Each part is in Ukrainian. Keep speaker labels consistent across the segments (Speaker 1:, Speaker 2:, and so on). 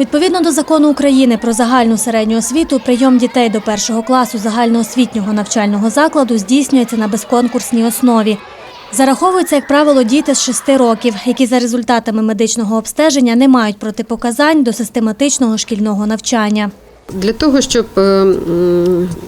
Speaker 1: Відповідно до закону України про загальну середню освіту, прийом дітей до першого класу загальноосвітнього навчального закладу здійснюється на безконкурсній основі. Зараховуються, як правило, діти з 6 років, які за результатами медичного обстеження не мають протипоказань до систематичного шкільного навчання.
Speaker 2: Для того, щоб е,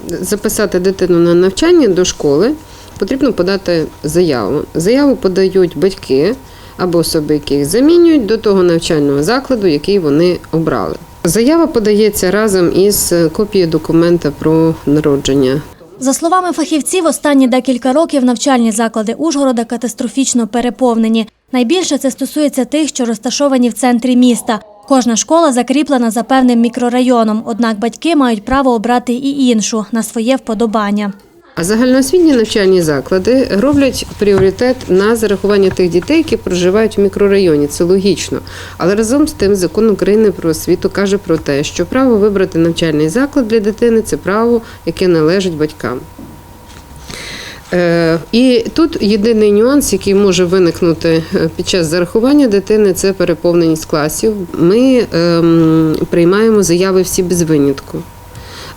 Speaker 2: записати дитину на навчання до школи, потрібно подати заяву. Заяву подають батьки або особи, які їх замінюють, до того навчального закладу, який вони обрали. Заява подається разом із копією документа про народження
Speaker 1: За словами фахівців, останні декілька років навчальні заклади Ужгорода катастрофічно переповнені. Найбільше це стосується тих, що розташовані в центрі міста. Кожна школа закріплена за певним мікрорайоном, однак батьки мають право обрати і іншу на своє вподобання.
Speaker 2: А загальноосвітні навчальні заклади роблять пріоритет на зарахування тих дітей, які проживають в мікрорайоні. Це логічно. Але разом з тим закон України про освіту каже про те, що право вибрати навчальний заклад для дитини це право, яке належить батькам. Е, І тут єдиний нюанс, який може виникнути е, під час зарахування дитини, це переповненість класів. Ми ем, приймаємо заяви всі без винятку.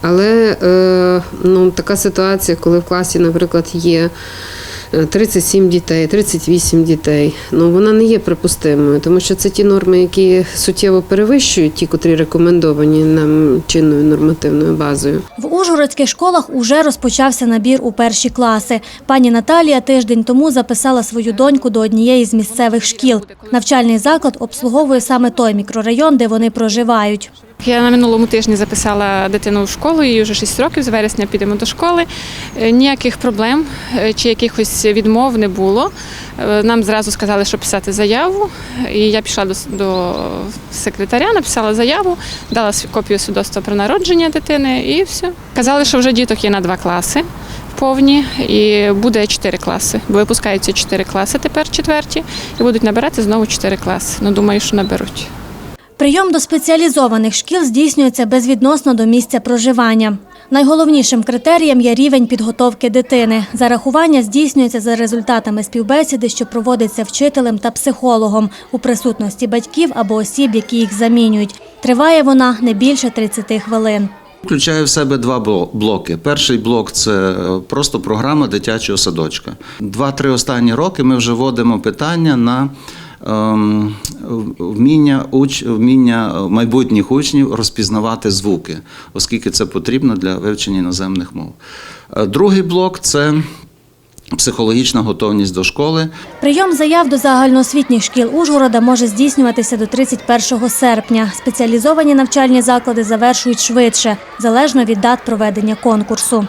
Speaker 2: Але е, ну, така ситуація, коли в класі, наприклад, є е, 37 дітей, 38 дітей, ну вона не є припустимою, тому що це ті норми, які суттєво перевищують ті, котрі рекомендовані нам чинною нормативною базою.
Speaker 1: В ужгородських школах уже розпочався набір у перші класи. Пані Наталія тиждень тому записала свою доньку до однієї з місцевих шкіл. Навчальний заклад обслуговує саме той мікрорайон, де вони проживають.
Speaker 3: Я на минулому тижні записала дитину в школу, їй вже 6 років, з вересня підемо до школи. Е, Ніяких проблем е, чи якихось відмов не було. Е, Нам зразу сказали, що писати заяву. І я пішла до, секретаря, написала заяву, дала копію свідоцтва про народження дитини і все. Казали, що вже діток є на два класи. Повні і буде чотири класи. Бо випускаються чотири класи тепер четверті, і будуть набирати знову чотири класи. Ну думаю, що наберуть.
Speaker 1: Прийом до спеціалізованих шкіл здійснюється безвідносно до місця проживання. Найголовнішим критерієм є рівень підготовки дитини. Зарахування здійснюється за результатами співбесіди, що проводиться вчителем та психологом у присутності батьків або осіб, які їх замінюють. Триває вона не більше 30 хвилин.
Speaker 4: Включає в себе два бло- блоки. Перший блок це е, просто програма дитячого садочка. Два-три останні роки ми вже вводимо питання на вміння, уч, вміння майбутніх учнів розпізнавати звуки, оскільки це потрібно для вивчення іноземних мов. Е, Другий блок це психологічна готовність до школи.
Speaker 1: Прийом заяв до загальноосвітніх шкіл Ужгорода може здійснюватися до 31 серпня. Спеціалізовані навчальні заклади завершують швидше, залежно від дат проведення конкурсу.